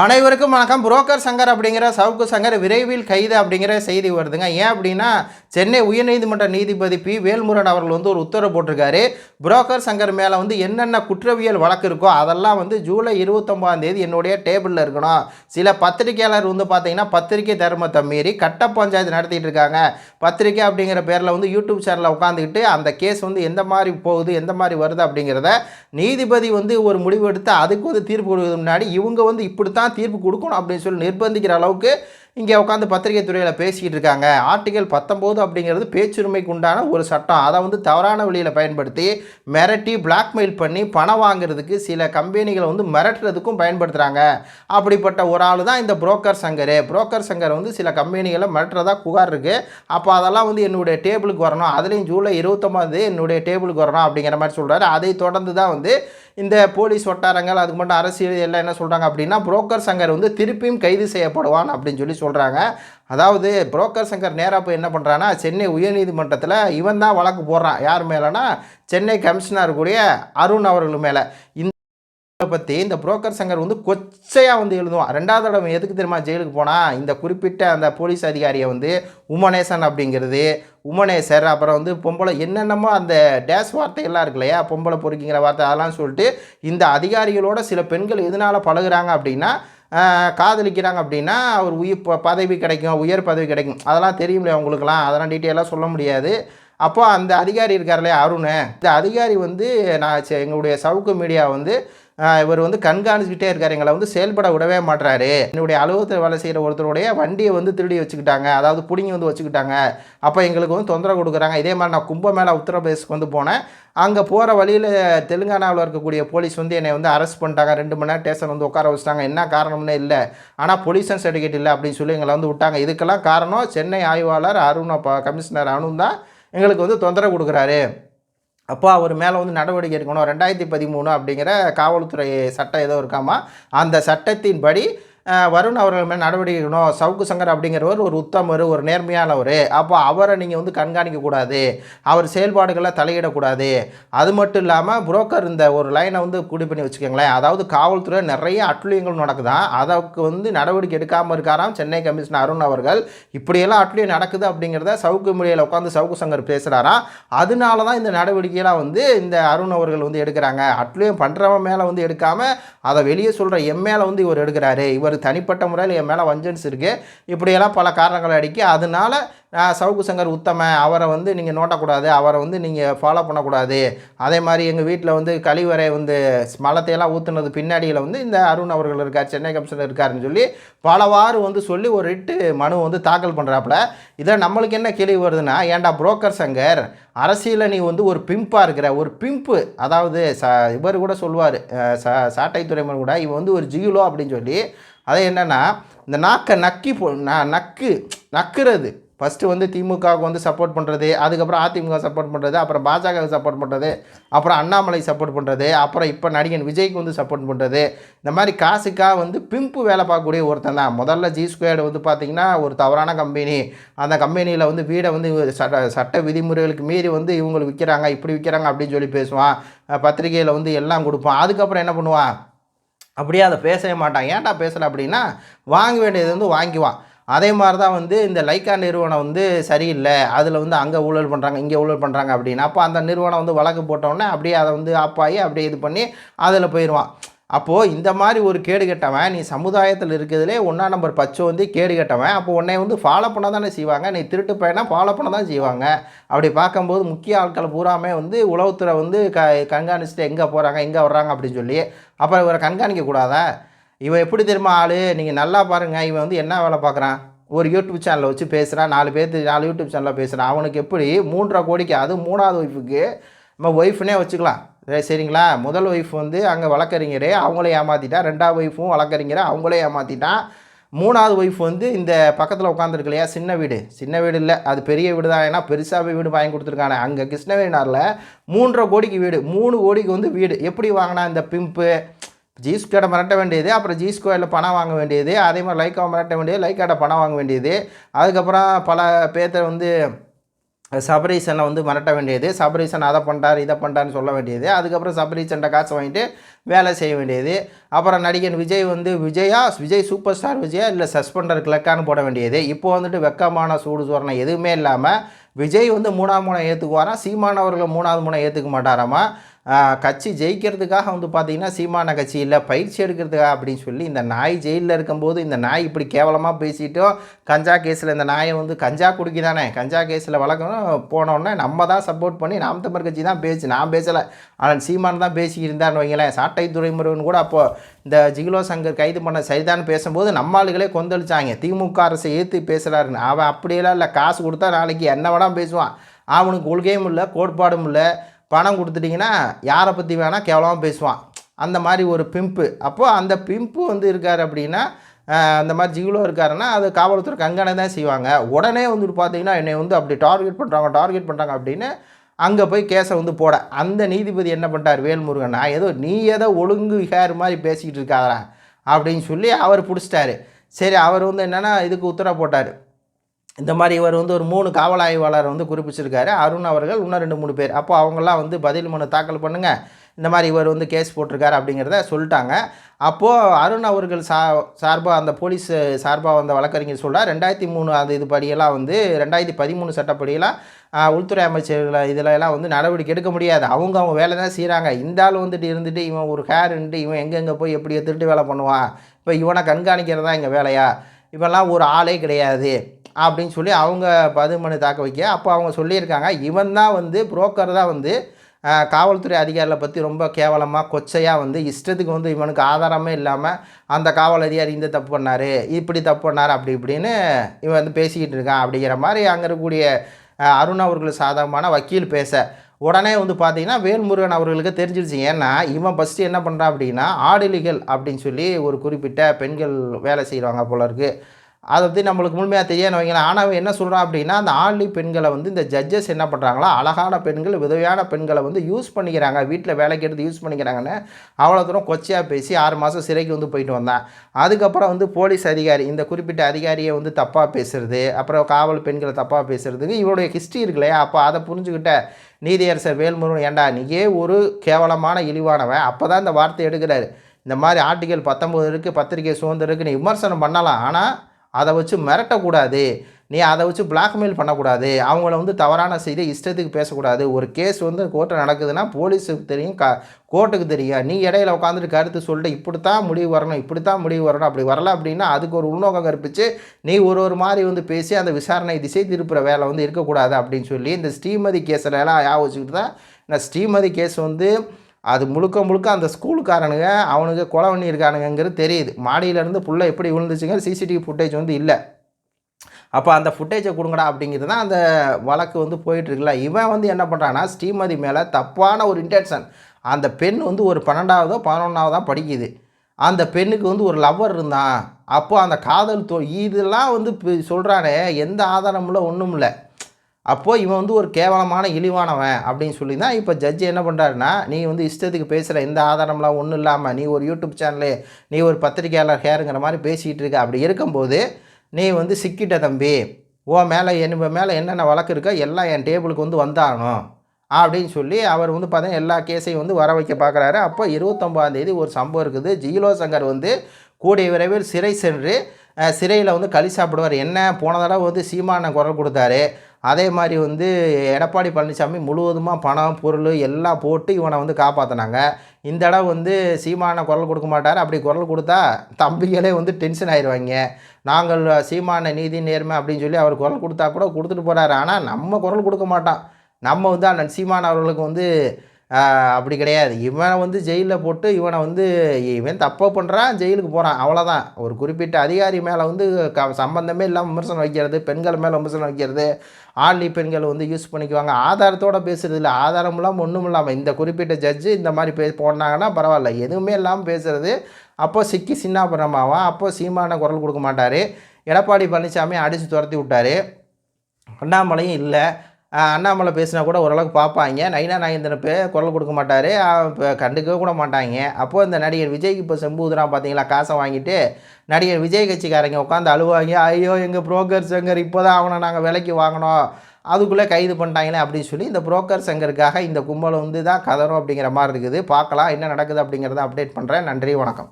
அனைவருக்கும் வணக்கம். புரோக்கர் சங்கர் அப்படிங்கிற சவுக்கு சங்கர் விரைவில் கைது அப்படிங்கிற செய்தி வருதுங்க. ஏன் அப்படின்னா சென்னை உயர்நீதிமன்ற நீதிபதி பி. வேல்முருகன் அவர்கள் வந்து ஒரு உத்தரவு போட்டிருக்காரு. புரோக்கர் சங்கர் மேலே வந்து என்னென்ன குற்றவியல் வழக்கு இருக்கோ அதெல்லாம் வந்து ஜூலை இருபத்தொம்பதாம் தேதி என்னுடைய டேபிளில் இருக்கணும். சில பத்திரிகையாளர் வந்து பார்த்தீங்கன்னா பத்திரிகை தர்மத்தை மீறி கட்ட பஞ்சாயத்து நடத்திட்டு இருக்காங்க. பத்திரிக்கை அப்படிங்கிற பேரில் வந்து யூடியூப் சேனலில் உட்காந்துக்கிட்டு அந்த கேஸ் வந்து எந்த மாதிரி போகுது எந்த மாதிரி வருது அப்படிங்கிறத நீதிபதி வந்து ஒரு முடிவு எடுத்து அதுக்கு வந்து தீர்ப்பு கொடுக்கறதுக்கு முன்னாடி இவங்க வந்து இப்படி தான் தீர்ப்பு கொடுக்கணும் அப்படின்னு சொல்லி நிர்பந்திக்கிற அளவுக்கு இங்கே உட்காந்து பத்திரிகை துறையில் பேசிக்கிட்டு இருக்காங்க. ஆர்டிகல் பத்தொம்போது அப்படிங்கிறது பேச்சுரிமைக்கு உண்டான ஒரு சட்டம். அதை வந்து தவறான வழியில் பயன்படுத்தி மிரட்டி பிளாக்மெயில் பண்ணி பணம் வாங்குறதுக்கு சில கம்பெனிகளை வந்து மிரட்டுறதுக்கும் பயன்படுத்துகிறாங்க அப்படிப்பட்ட ஒரு ஆள் தான் இந்த புரோக்கர் சங்கர். புரோக்கர் சங்கர் வந்து சில கம்பெனிகளை மிரட்டுறதா புகார் இருக்குது அப்போ அதெல்லாம் வந்து என்னுடைய டேபிளுக்கு வரணும். அதுலேயும் ஜூலை இருபத்தொம்பது என்னுடைய டேபிளுக்கு வரணும் அப்படிங்கிற மாதிரி சொல்கிறாரு அதை தொடர்ந்து தான் வந்து இந்த போலீஸ் வட்டாரங்கள் அதுக்கு மட்டும் அரசியல் எல்லாம் என்ன சொல்கிறாங்க அப்படின்னா புரோக்கர் சங்கர் வந்து திருப்பியும் கைது செய்யப்படுவான் அப்படின்னு சொல்லி சொல்கிறாங்க அதாவது புரோக்கர் சங்கர் நேராக போய் என்ன பண்ணுறான்னா சென்னை உயர்நீதிமன்றத்தில் இவன் தான் வழக்கு போடுறான். யார் மேலேனா சென்னை கமிஷனர் கூடிய அருண் அவர்கள் மேலே. இந்த பற்றி இந்த புரோக்கர் சங்கர் வந்து கொச்சையாக வந்து எழுதுவான். ரெண்டாவது தடவை எதுக்கு தெரியுமா ஜெயிலுக்கு போனால் இந்த குறிப்பிட்ட அந்த போலீஸ் அதிகாரியை வந்து உமனேசன் அப்படிங்கிறது உமனேசர் அப்புறம் வந்து பொம்பளை என்னென்னமோ அந்த டேஷ் வார்த்தைகள்லாம் இருக்கு இல்லையா பொம்பளை பொறுக்கிங்கிற வார்த்தை அதெல்லாம் சொல்லிட்டு இந்த அதிகாரிகளோட சில பெண்கள் எதனால் பழகுறாங்க அப்படின்னா காதலிக்கிறாங்க அப்படின்னா அவர் உயிர் ப- பதவி கிடைக்கும் உயர் பதவி கிடைக்கும். அதெல்லாம் தெரியும்லையா உங்களுக்குலாம் அதெல்லாம் டீட்டெயிலாக சொல்ல முடியாது. அப்போ அந்த அதிகாரி இருக்கார்லையா அருண். இந்த அதிகாரி வந்து நான் எங்களுடைய சவுக்கு மீடியா வந்து இவர் வந்து கண்காணிச்சுக்கிட்டே இருக்கார். எங்களை வந்து செயல்பட விடவே மாட்றாரு. என்னுடைய அலுவலகத்தில் வேலை செய்கிற ஒருத்தருடைய வண்டியை வந்து திருடி வச்சுக்கிட்டாங்க. அதாவது பிடிங்கி வந்து வச்சுக்கிட்டாங்க. அப்போ எங்களுக்கு வந்து தொந்தரவு கொடுக்குறாங்க. இதே மாதிரி நான் கும்பமேளா உத்தரப்பிரதேஷ்க்கு வந்து போனேன். அங்கே போகிற வழியில் தெலுங்கானாவில் இருக்கக்கூடிய போலீஸ் வந்து என்னை வந்து அரெஸ்ட் பண்ணிட்டாங்க. ரெண்டு மணி நேரம் ஸ்டேஷன் வந்து உட்கார வச்சிட்டாங்க. என்ன காரணம்னு இல்லை. ஆனால் பொலியூஷன் சர்டிஃபிகேட் இல்லை அப்படின்னு சொல்லி எங்களை வந்து விட்டாங்க. இதுக்கெல்லாம் காரணம் சென்னை ஆய்வாளர் அருண் கமிஷனர் அருண் தான் எங்களுக்கு வந்து தொந்தரவு கொடுக்குறாரு. அப்போ அவர் மேலே வந்து நடவடிக்கை எடுக்கணும். ரெண்டாயிரத்தி பதிமூணு அப்படிங்கிற காவல்துறை சட்டம் ஏதோ இருக்காமா அந்த சட்டத்தின்படி வருண் அவர்கள் மேலே நடவடிக்கை எடுக்கணும். சவுக்கு சங்கர் அப்படிங்கிறவர் ஒரு உத்தமர் ஒரு நேர்மையானவர். அப்போ அவரை நீங்கள் வந்து கண்காணிக்கக்கூடாது அவர் செயல்பாடுகளை தலையிடக்கூடாது. அது மட்டும் இல்லாமல் புரோக்கர் இந்த ஒரு லைனை வந்து கூடி பண்ணி வச்சுக்கோங்களேன். அதாவது காவல்துறை நிறைய அட்டுழியங்கள் நடக்குதான் அதற்கு வந்து நடவடிக்கை எடுக்காமல் இருக்காராம் சென்னை கமிஷனர் அருண் அவர்கள். இப்படியெல்லாம் அட்டுழியம் நடக்குது அப்படிங்கிறத சவுக்கு முறையில் உட்காந்து சவுக்கு சங்கர் பேசுகிறாராம் அதனால தான் இந்த நடவடிக்கையெல்லாம் வந்து இந்த அருண் அவர்கள் வந்து எடுக்கிறாங்க. அட்லியம் பண்ணுறவன் மேலே வந்து எடுக்காமல் அதை வெளியே சொல்கிற என் மேலே வந்து இவர் எடுக்கிறாரு. இவர் தனிப்பட்ட முறையில் என் மேலே வஞ்சன்ஸ் இருக்குது இப்படியெல்லாம் பல காரணங்களை அடிக்க அதனால சவுக்கு சங்கர் உத்தம அவரை வந்து நீங்கள் நோட்டக்கூடாது அவரை வந்து நீங்கள் ஃபாலோ பண்ணக்கூடாது. அதே மாதிரி எங்கள் வீட்டில் வந்து கழிவறை வந்து மலத்தையெல்லாம் ஊற்றுனது பின்னாடியில் வந்து இந்த அருண் அவர்கள் இருக்கார் சென்னை கமிஷனர் இருக்காருன்னு சொல்லி பலவாறு வந்து சொல்லி ஒரு ரிட்டு மனு வந்து தாக்கல் பண்ணுறாப்புல இதை நம்மளுக்கு என்ன கேள்வி வருதுன்னா ஏன்டா புரோக்கர் சங்கர் அரசியலில் நீ வந்து ஒரு பிம்பாக இருக்கிற ஒரு பிம்பு அதாவது ச இவர் கூட சொல்லுவார் ச சாட்டை துறைமுன் கூட இவன் வந்து ஒரு ஜியுலோ அப்படின்னு சொல்லி அது என்னென்னா இந்த நாக்கை நக்கி போ நக்கு நக்குறது. ஃபஸ்ட்டு வந்து திமுகவுக்கு வந்து சப்போர்ட் பண்ணுறது அதுக்கப்புறம் அதிமுக சப்போர்ட் பண்ணுறது அப்புறம் பாஜகவுக்கு சப்போர்ட் பண்ணுறது அப்புறம் அண்ணாமலை சப்போர்ட் பண்ணுறது அப்புறம் இப்போ நடிகன் விஜய்க்கு வந்து சப்போர்ட் பண்ணுறது இந்த மாதிரி காசுக்காக வந்து பிம்பு வேலை பார்க்கக்கூடிய ஒருத்தன் தான். முதல்ல ஜி ஸ்கொயர்டு வந்து பார்த்திங்கன்னா ஒரு தவறான கம்பெனி அந்த கம்பெனியில் வந்து வீடை வந்து சட்ட சட்ட விதிமுறைகளுக்கு மீறி வந்து இவங்களுக்கு விற்கிறாங்க இப்படி விற்கிறாங்க அப்படின்னு சொல்லி பேசுவான். பத்திரிகையில் வந்து எல்லாம் கொடுப்பான். அதுக்கப்புறம் என்ன பண்ணுவான்? அப்படியே அதை பேசவே மாட்டான். ஏன்டா பேசலை அப்படின்னா வாங்க வேண்டியது வந்து வாங்கிவான் அதே மாதிரி தான் வந்து இந்த லைக்கா நிறுவனம் வந்து சரியில்லை. அதில் வந்து அங்கே ஊழல் பண்ணுறாங்க இங்கே ஊழல் பண்ணுறாங்க அப்படின்னு. அப்போ அந்த நிறுவனம் வந்து வழக்கு போட்டோன்னே அப்படியே அதை வந்து ஆப்பாகி அப்படியே இது பண்ணி அதில் போயிடுவான் அப்போது இந்த மாதிரி ஒரு கேடு கெட்டவன் நீ சமுதாயத்தில் இருக்கிறதுலே ஒன்றா நம்பர் பச்சை வந்து கேடு கெட்டவன். அப்போ உன்னை வந்து ஃபாலோ பண்ண தானே செய்வாங்க. நீ திருட்டு பையனா ஃபாலோ பண்ண தான் செய்வாங்க. அப்படி பார்க்கும்போது முக்கிய ஆட்கள் பூராமே வந்து உளவுத்துறை வந்து க கண்காணிச்சுட்டு எங்கே போகிறாங்க எங்கே வர்றாங்க அப்படின்னு சொல்லி அப்புறம் இவரை கண்காணிக்க கூடாதா? இவன் எப்படி தெரியுமா ஆள்? நீங்கள் நல்லா பாருங்கள் இவன் வந்து என்ன வேலை பார்க்குறான்? ஒரு யூடியூப் சேனலை வச்சு பேசுகிறான் நாலு பேர்த்து நாலு யூடியூப் சேனலில் பேசுகிறான் அவனுக்கு எப்படி மூன்றரை கோடிக்கு அது மூணாவது ஒய்ஃபுக்கு நம்ம ஒய்ஃப்னே வச்சுக்கலாம். சரிங்களா? முதல் ஒய்ஃப் வந்து அங்கே வழக்கறிஞரே. அவங்கள ஏமாற்றிட்டான் ரெண்டாவது ஒய்ஃபும் வழக்கறிஞர். அவங்களே ஏமாற்றிட்டான் மூணாவது ஒய்ஃப் வந்து இந்த பக்கத்தில் உட்காந்துருக்கு இல்லையா? சின்ன வீடு. சின்ன வீடு இல்லை. அது பெரிய வீடு தான். ஏன்னா பெருசாகவே வீடு வாங்கி கொடுத்துருக்காங்க அங்கே கிருஷ்ணவேணாரில் மூன்றரை கோடிக்கு வீடு. மூணு கோடிக்கு வந்து வீடு. எப்படி வாங்கினா இந்த பிம்பு ஜி ஸ்கொயரை மிரட்ட வேண்டியது அப்புறம் ஜி ஸ்கொயரில் பணம் வாங்க வேண்டியது அதே மாதிரி லைக்காவை மிரட்ட வேண்டியது லைக்காட்ட பணம் வாங்க வேண்டியது. அதுக்கப்புறம் பல பேர்த்த வந்து சபரீசனை வந்து மிரட்ட வேண்டியது. சபரீசன் அதை பண்ணிட்டார் இதை பண்ணுறாருன்னு சொல்ல வேண்டியது. அதுக்கப்புறம் சபரீசன்ட்ட காசு வாங்கிட்டு வேலை செய்ய வேண்டியது. அப்புறம் நடிகன் விஜய் வந்து விஜயா விஜய் சூப்பர் ஸ்டார் விஜயா? இல்லை சஸ்பெண்டர் கிளக்கான்னு போட வேண்டியது. இப்போ வந்துட்டு வெக்கமான சூடு சோரணை எதுவுமே இல்லாமல் விஜய் வந்து மூணாவது மூணை ஏற்றுக்குவாராம் சீமானவர்கள் மூணாவது மூணை ஏற்றுக்க மாட்டாராமா? கட்சி ஜெயிக்கிறதுக்காக வந்து பார்த்திங்கன்னா சீமான கட்சி இல்லை பயிற்சி எடுக்கிறதுக்காக அப்படின்னு சொல்லி இந்த நாய் ஜெயிலில் இருக்கும்போது இந்த நாய் இப்படி கேவலமாக பேசிட்டோம் கஞ்சா கேஸில் இந்த நாயை வந்து கஞ்சா குடிக்குதானே? கஞ்சா கேஸில் வழக்கம் போனோடனே நம்ம தான் சப்போர்ட் பண்ணி நாம் தமிழ் கட்சி தான் பேசி நான் பேசலை. ஆனால் சீமான் தான் பேசியிருந்தான்னு வைங்களேன். சாட்டை துறைமுருகன் கூட அப்போ இந்த ஜிகிலோ சங்கர் கைது பண்ண சரிதான் பேசும்போது நம்ம ஆளுகளே கொந்தளிச்சாங்க. திமுக அரசை ஏற்று பேசுகிறாருன்னு அவன் அப்படியெல்லாம் இல்லை. காசு கொடுத்தா நாளைக்கு என்ன வேணால் பேசுவான். அவனுக்கு கொள்கையும் இல்லை கோட்பாடும் இல்லை. பணம் கொடுத்துட்டிங்கன்னா யாரை பற்றி வேணால் கேவலமாக பேசுவான். அந்த மாதிரி ஒரு பிம்பு. அப்போது அந்த பிம்பு வந்து இருக்கார் அப்படின்னா அந்த மாதிரி ஜிகுலோ இருக்காருன்னா அது காவல்துறை கங்கனை தான் செய்வாங்க. உடனே வந்துட்டு பார்த்தீங்கன்னா என்னை வந்து அப்படி டார்கெட் பண்ணுறாங்க டார்கெட் பண்ணுறாங்க அப்படின்னு அங்கே போய் கேஸை வந்து போட. அந்த நீதிபதி என்ன பண்ணிட்டார்? வேல்முருகன் நான் ஏதோ நீ ஏதோ ஒழுங்கு ஹேர் மாதிரி பேசிக்கிட்டு இருக்காதா அப்படின்னு சொல்லி அவர் பிடிச்சிட்டாரு. சரி அவர் வந்து என்னென்னா இதுக்கு உத்தரவு போட்டார். இந்த மாதிரி இவர் வந்து ஒரு மூணு காவல் ஆய்வாளர் வந்து குறிப்பிச்சிருக்காரு. அருண் அவர்கள் இன்னும் ரெண்டு மூணு பேர். அப்போ அவங்கெல்லாம் வந்து பதில் மனு தாக்கல் பண்ணுங்கள் இந்த மாதிரி இவர் வந்து கேஸ் போட்டிருக்காரு அப்படிங்கிறத சொல்லிட்டாங்க. அப்போது அருண் அவர்கள் சா சார்பாக அந்த போலீஸ் சார்பாக வந்த வழக்கறிஞர் சொல்கிறார் ரெண்டாயிரத்தி மூணு அது இது படியெல்லாம் வந்து ரெண்டாயிரத்தி பதிமூணு சட்டப்படியெல்லாம் உள்துறை அமைச்சர்கள் இதில் எல்லாம் வந்து நடவடிக்கை எடுக்க முடியாது. அவங்க அவங்க வேலை தான் செய்கிறாங்க இந்த ஆள் வந்துட்டு இருந்துட்டு இவன் ஒரு ஹேருன்ட்டு இவன் எங்கெங்கே போய் எப்படி திருட்டு வேலை பண்ணுவான். இப்போ இவனை கண்காணிக்கிறதா எங்கள் வேலையா? இவெல்லாம் ஒரு ஆளே கிடையாது. அப்படின்னு சொல்லி அவங்க பதிமனு தாக்க வைக்க. அப்போ அவங்க சொல்லியிருக்காங்க இவன் தான் வந்து புரோக்கர் தான் வந்து காவல்துறை அதிகாரிகளை பற்றி ரொம்ப கேவலமாக கொச்சையாக வந்து இஷ்டத்துக்கு வந்து இவனுக்கு ஆதாரமே இல்லாமல் அந்த காவல் அதிகாரி இந்த தப்பு பண்ணார் இப்படி தப்பு பண்ணார் அப்படி இப்படின்னு இவன் வந்து பேசிக்கிட்டு இருக்கான் அப்படிங்கிற மாதிரி அங்கே இருக்கக்கூடிய அருண் அவர்கள் சாதகமான வக்கீல் பேச. உடனே வந்து பார்த்தீங்கன்னா வேல்முருகன் அவர்களுக்கு தெரிஞ்சிருச்சு. ஏன்னா இவன் ஃபஸ்ட்டு என்ன பண்ணுறான் அப்படின்னா ஆடிலிகள் அப்படின்னு சொல்லி ஒரு குறிப்பிட்ட பெண்கள் வேலை செய்கிறாங்க போல இருக்குது அதை பற்றி நம்மளுக்கு முழுமையாக தெரியான்னு வைங்களேன். ஆனால் அவன் என்ன சொல்கிறான் அப்படின்னா அந்த ஆண்லி பெண்களை வந்து இந்த ஜட்ஜஸ் என்ன பண்ணுறாங்களா அழகான பெண்கள் விதவையான பெண்களை வந்து யூஸ் பண்ணிக்கிறாங்க. வீட்டில் வேலைக்கு எடுத்து யூஸ் பண்ணிக்கிறாங்கன்னு அவ்வளோ தூரம் கொச்சையாக பேசி ஆறு மாதம் சிறைக்கு வந்து போயிட்டு வந்தான். அதுக்கப்புறம் வந்து போலீஸ் அதிகாரி இந்த குறிப்பிட்ட அதிகாரியை வந்து தப்பாக பேசுறது அப்புறம் காவல் பெண்களை தப்பாக பேசுறதுக்கு இவருடைய ஹிஸ்ட்ரி இருக்கு இல்லையா? அப்போ அதை புரிஞ்சுக்கிட்ட நீதியரசர் வேல்முருகன் ஏண்டா நீயே ஒரு கேவலமான இழிவானவன். அப்போ தான் இந்த வார்த்தை எடுக்கிறாரு. இந்த மாதிரி ஆர்டிகல் பத்தொம்பது இருக்குது பத்திரிகை சுதந்திரம் இருக்குன்னு நீ விமர்சனம் பண்ணலாம். ஆனால் அதை வச்சு மிரட்டக்கூடாது. நீ அதை வச்சு பிளாக்மெயில் பண்ணக்கூடாது. அவங்கள வந்து தவறான செய்தி இஷ்டத்துக்கு பேசக்கூடாது. ஒரு கேஸ் வந்து கோர்ட்டில் நடக்குதுன்னா போலீஸுக்கு தெரியும் க கோர்ட்டுக்கு தெரியும். நீ இடையில உட்காந்துட்டு கருத்து சொல்லிட்டு இப்படித்தான் முடிவு வரணும் இப்படித்தான் முடிவு வரணும் அப்படி வரல அப்படின்னா அதுக்கு ஒரு உள்நோக்கம் கற்பித்து நீ ஒரு ஒரு மாதிரி வந்து பேசி அந்த விசாரணை திசை திருப்புற வேலை வந்து இருக்கக்கூடாது அப்படின்னு சொல்லி இந்த ஸ்ரீமதி கேஸில் எல்லாம் ஞாபகம் வச்சுக்கிட்டு தான் இந்த ஸ்ரீமதி கேஸ் வந்து அது முழுக்க முழுக்க அந்த ஸ்கூலுக்காரனுங்க அவனுக்கு கொலை பண்ணியிருக்கானுங்கிறது தெரியுது. மாடியிலேருந்து புள்ள எப்படி விழுந்துச்சுங்க சிசிடிவி ஃபுட்டேஜ் வந்து இல்லை. அப்போ அந்த ஃபுட்டேஜை கொடுங்கடா அப்படிங்கிறது தான் அந்த வழக்கு வந்து போயிட்டுருக்குல்ல. இவன் வந்து என்ன பண்ணுறான்னா ஸ்ரீமதி மேலே தப்பான ஒரு இன்டென்ஷன் அந்த பெண் வந்து ஒரு பன்னெண்டாவதோ பதினொன்றாவதோ படிக்குது. அந்த பெண்ணுக்கு வந்து ஒரு லவ்வர் இருந்தான். அப்போது அந்த காதல் தோ இதெல்லாம் வந்து சொல்கிறானே எந்த ஆதாரமும் இல்லை ஒன்றும் இல்லை அப்போது இவன் வந்து ஒரு கேவலமான இழிவானவன் அப்படின்னு சொல்லி தான் இப்போ ஜட்ஜி என்ன பண்ணுறாருன்னா நீ வந்து இஷ்டத்துக்கு பேசுகிற எந்த ஆதாரம்லாம் ஒன்றும் இல்லாமல் நீ ஒரு யூடியூப் சேனலு நீ ஒரு பத்திரிகையாளர் ஹேருங்கிற மாதிரி பேசிகிட்டு இருக்க. அப்படி இருக்கும்போது நீ வந்து சிக்கிட்ட தம்பி ஓ மேலே என் மேலே என்னென்ன வழக்கு இருக்கோ எல்லாம் என் டேபிளுக்கு வந்து வந்தாகணும் அப்படின்னு சொல்லி அவர் வந்து பார்த்தீங்கன்னா எல்லா கேஸையும் வந்து வர வைக்க பார்க்குறாரு அப்போ இருபத்தொம்பதாம் ஒரு சம்பவம் இருக்குது. ஜீலோ சங்கர் வந்து கூடிய விரைவில் சிறை சென்று சிறையில் வந்து களி சாப்பிடுவார். என்ன? போன தடவை வந்து சீமான குரல் கொடுத்தாரு. அதே மாதிரி வந்து எடப்பாடி பழனிசாமி முழுவதுமாக பணம் பொருள் எல்லாம் போட்டு இவனை வந்து காப்பாற்றினாங்க இந்த இடம் வந்து சீமானை குரல் கொடுக்க மாட்டார். அப்படி குரல் கொடுத்தா தம்பிகளே வந்து டென்ஷன் ஆயிடுவாங்க நாங்கள் சீமான நீதி நேர்மை அப்படின்னு சொல்லி அவர் குரல் கொடுத்தா கூட கொடுத்துட்டு போகிறாரு ஆனால் நம்ம குரல் கொடுக்க மாட்டோம். நம்ம வந்து அண்ணன் சீமான் அவர்களுக்கு வந்து அப்படி கிடையாது. இவனை வந்து ஜெயிலில் போட்டு இவனை வந்து இவன் தப்பாக பண்ணுறான் ஜெயிலுக்கு போகிறான் அவ்வளோதான் ஒரு குறிப்பிட்ட அதிகாரி மேலே வந்து க சம்பந்தமே இல்லாமல் விமர்சனம் வைக்கிறது பெண்கள் மேலே விமர்சனம் வைக்கிறது ஆன்லி பெண்கள் வந்து யூஸ் பண்ணிக்குவாங்க. ஆதாரத்தோட பேசுகிறது இல்லை. ஆதாரம் இல்லாமல் ஒன்றும் இல்லாமல் இந்த குறிப்பிட்ட ஜட்ஜு இந்த மாதிரி பே போனாங்கன்னா பரவாயில்ல. எதுவுமே இல்லாமல் பேசுகிறது அப்போ சிக்கி சின்னாபுரமாவான் அப்போ சீமான குரல் கொடுக்க மாட்டார். எடப்பாடி பழனிசாமி அடித்து துரத்தி விட்டார். அண்ணாமலையும் இல்லை. அண்ணாமலை பேசினா கூட ஓரளவுக்கு பார்ப்பாங்க. நைனா நாயந்திரன் பே குரல் கொடுக்க மாட்டார். இப்போ கண்டுக்கவே கூட மாட்டாங்க. அப்போது இந்த நடிகர் விஜய்க்கு இப்போ செம்பூதுனா பார்த்தீங்களா காசை வாங்கிட்டு நடிகர் விஜய் கட்சிக்காரங்க உட்காந்து அழுவாங்க. ஐயோ எங்கள் புரோக்கர் சங்கர் இப்போ தான் அவனை நாங்கள் விலைக்கு வாங்கினோம். அதுக்குள்ளே கைது பண்ணிட்டாங்களே அப்படின்னு சொல்லி இந்த புரோக்கர் சங்கருக்காக இந்த கும்பல் வந்து தான் கதறும் அப்படிங்கிற மாதிரி இருக்குது. பார்க்கலாம் என்ன நடக்குது அப்படிங்கிறத அப்டேட் பண்ணுறேன் நன்றி வணக்கம்.